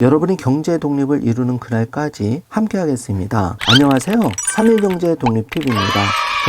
여러분이 경제 독립을 이루는 그날까지 함께 하겠습니다. 안녕하세요. 3일 경제 독립 TV입니다.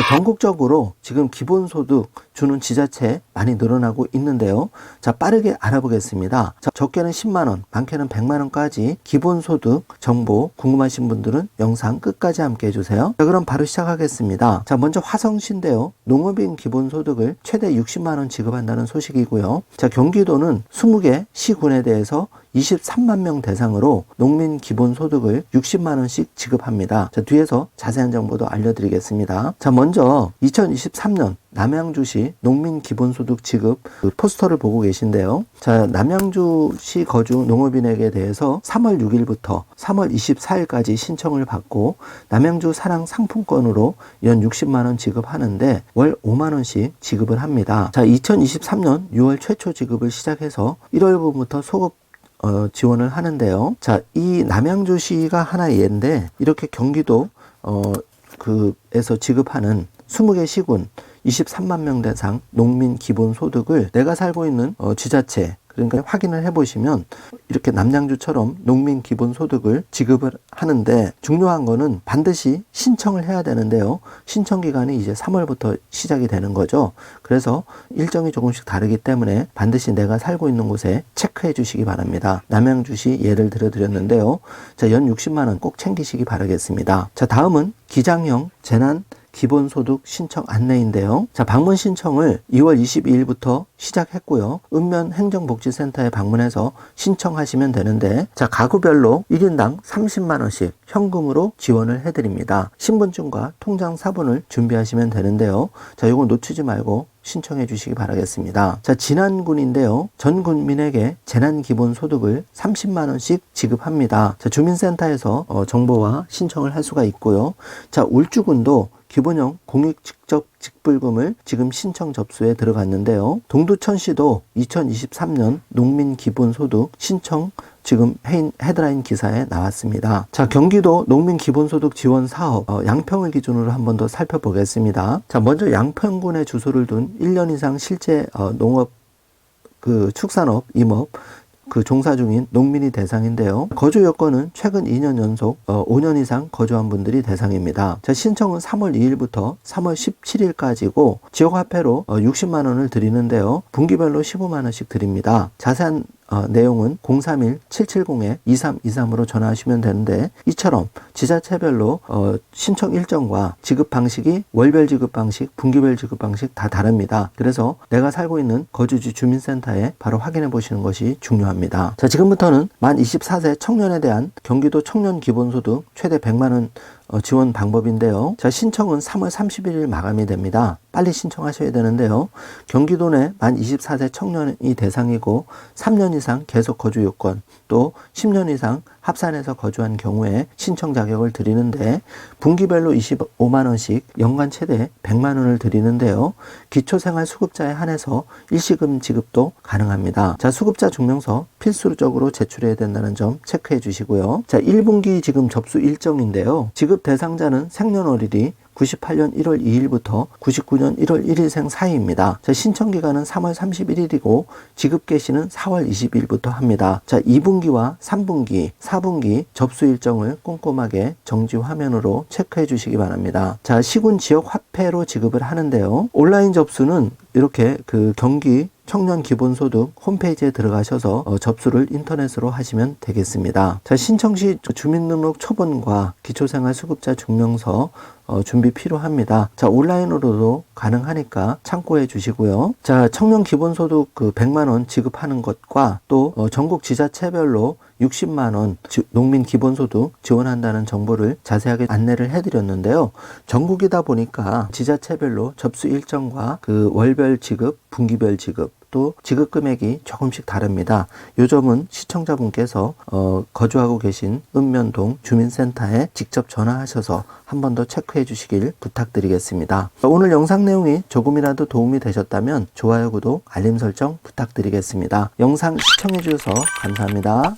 전국적으로 지금 기본소득 주는 지자체 많이 늘어나고 있는데요. 자, 빠르게 알아보겠습니다. 자, 적게는 10만원, 많게는 100만원까지 기본소득 정보 궁금하신 분들은 영상 끝까지 함께 해주세요. 자, 그럼 바로 시작하겠습니다. 자, 먼저 화성시인데요. 농업인 기본소득을 최대 60만원 지급한다는 소식이고요. 자, 경기도는 20개 시군에 대해서 23만 명 대상으로 농민 기본 소득을 60만 원씩 지급합니다. 자, 뒤에서 자세한 정보도 알려드리겠습니다. 자, 먼저 2023년 남양주시 농민 기본소득 지급 그 포스터를 보고 계신데요. 자, 남양주시 거주 농업인에게 대해서 3월 6일부터 3월 24일까지 신청을 받고 남양주 사랑 상품권으로 연 60만 원 지급하는데 월 5만 원씩 지급을 합니다. 자, 2023년 6월 최초 지급을 시작해서 1월부터 소급 어, 지원을 하는데요. 자, 이 남양주시가 하나의 예인데 이렇게 경기도 어, 그에서 지급하는 20개 시군 23만 명 대상 농민 기본 소득을 내가 살고 있는 어, 지자체 그러니까 확인을 해보시면 이렇게 남양주처럼 농민 기본 소득을 지급을 하는데 중요한 거는 반드시 신청을 해야 되는데요. 신청 기간이 이제 3월부터 시작이 되는 거죠. 그래서 일정이 조금씩 다르기 때문에 반드시 내가 살고 있는 곳에 체크해 주시기 바랍니다. 남양주시 예를 들어 드렸는데요. 자, 연 60만 원 꼭 챙기시기 바라겠습니다. 자, 다음은 기장형 재난 기본소득 신청 안내인데요. 자, 방문 신청을 2월 22일부터 시작했고요. 읍면 행정복지센터에 방문해서 신청하시면 되는데, 자, 가구별로 1인당 30만 원씩 현금으로 지원을 해 드립니다. 신분증과 통장 사본을 준비하시면 되는데요. 자, 이거 놓치지 말고 신청해 주시기 바라겠습니다. 자, 진안군인데요. 전 국민에게 재난 기본 소득을 30만 원씩 지급합니다. 자, 주민센터에서 어, 정보와 신청을 할 수가 있고요. 자, 울주군도 기본형 공익 직접 직불금을 지금 신청 접수에 들어갔는데요. 동두천시도 2023년 농민 기본소득 신청 지금 헤드라인 기사에 나왔습니다. 자, 경기도 농민 기본소득 지원 사업 어, 양평을 기준으로 한 번 더 살펴보겠습니다. 자, 먼저 양평군에 주소를 둔 1년 이상 실제 어, 농업 그 축산업, 임업 그 종사 중인 농민이 대상인데요. 거주 여건은 최근 2년 연속 어, 5년 이상 거주한 분들이 대상입니다. 자, 신청은 3월 2일부터 3월 17일까지고 지역 화폐로 어, 60만 원을 드리는데요. 분기별로 15만 원씩 드립니다. 자세한 어, 내용은 031-770-2323으로 전화하시면 되는데 이처럼 지자체별로 어, 신청 일정과 지급 방식이 월별 지급 방식, 분기별 지급 방식 다 다릅니다. 그래서 내가 살고 있는 거주지 주민센터에 바로 확인해 보시는 것이 중요합니다. 자, 지금부터는 만 24세 청년에 대한 경기도 청년 기본소득 최대 100만 원 어, 지원 방법인데요. 자, 신청은 3월 31일 마감이 됩니다. 빨리 신청하셔야 되는데요. 경기도 내 만 24세 청년이 대상이고 3년 이상 계속 거주 요건 또 10년 이상 합산해서 거주한 경우에 신청 자격을 드리는데 분기별로 25만 원씩 연간 최대 100만 원을 드리는데요. 기초생활 수급자에 한해서 일시금 지급도 가능합니다. 자, 수급자 증명서 필수적으로 제출해야 된다는 점 체크해 주시고요. 자, 1분기 지금 접수 일정인데요. 지급 대상자는 생년월일이 98년 1월 2일부터 99년 1월 1일생 사이입니다. 자, 신청 기간은 3월 31일이고 지급 개시는 4월 20일부터 합니다. 자, 2분기와 3분기, 4분기 접수 일정을 꼼꼼하게 정지 화면으로 체크해 주시기 바랍니다. 자, 시군 지역 화폐로 지급을 하는데요. 온라인 접수는 이렇게 그 경기 청년 기본소득 홈페이지에 들어가셔서 어, 접수를 인터넷으로 하시면 되겠습니다. 자, 신청 시 주민등록 초본과 기초생활수급자 증명서 어, 준비 필요합니다. 자, 온라인으로도 가능하니까 참고해 주시고요. 자, 청년 기본소득 그 100만원 지급하는 것과 또 어, 전국 지자체별로 60만원 농민 기본소득 지원한다는 정보를 자세하게 안내를 해드렸는데요. 전국이다 보니까 지자체별로 접수 일정과 그 월별 지급, 분기별 지급, 또 지급 금액이 조금씩 다릅니다. 요 점은 시청자분께서 어, 거주하고 계신 읍면동 주민센터에 직접 전화하셔서 한 번 더 체크해 주시길 부탁드리겠습니다. 오늘 영상 내용이 조금이라도 도움이 되셨다면 좋아요, 구독, 알림 설정 부탁드리겠습니다. 영상 시청해 주셔서 감사합니다.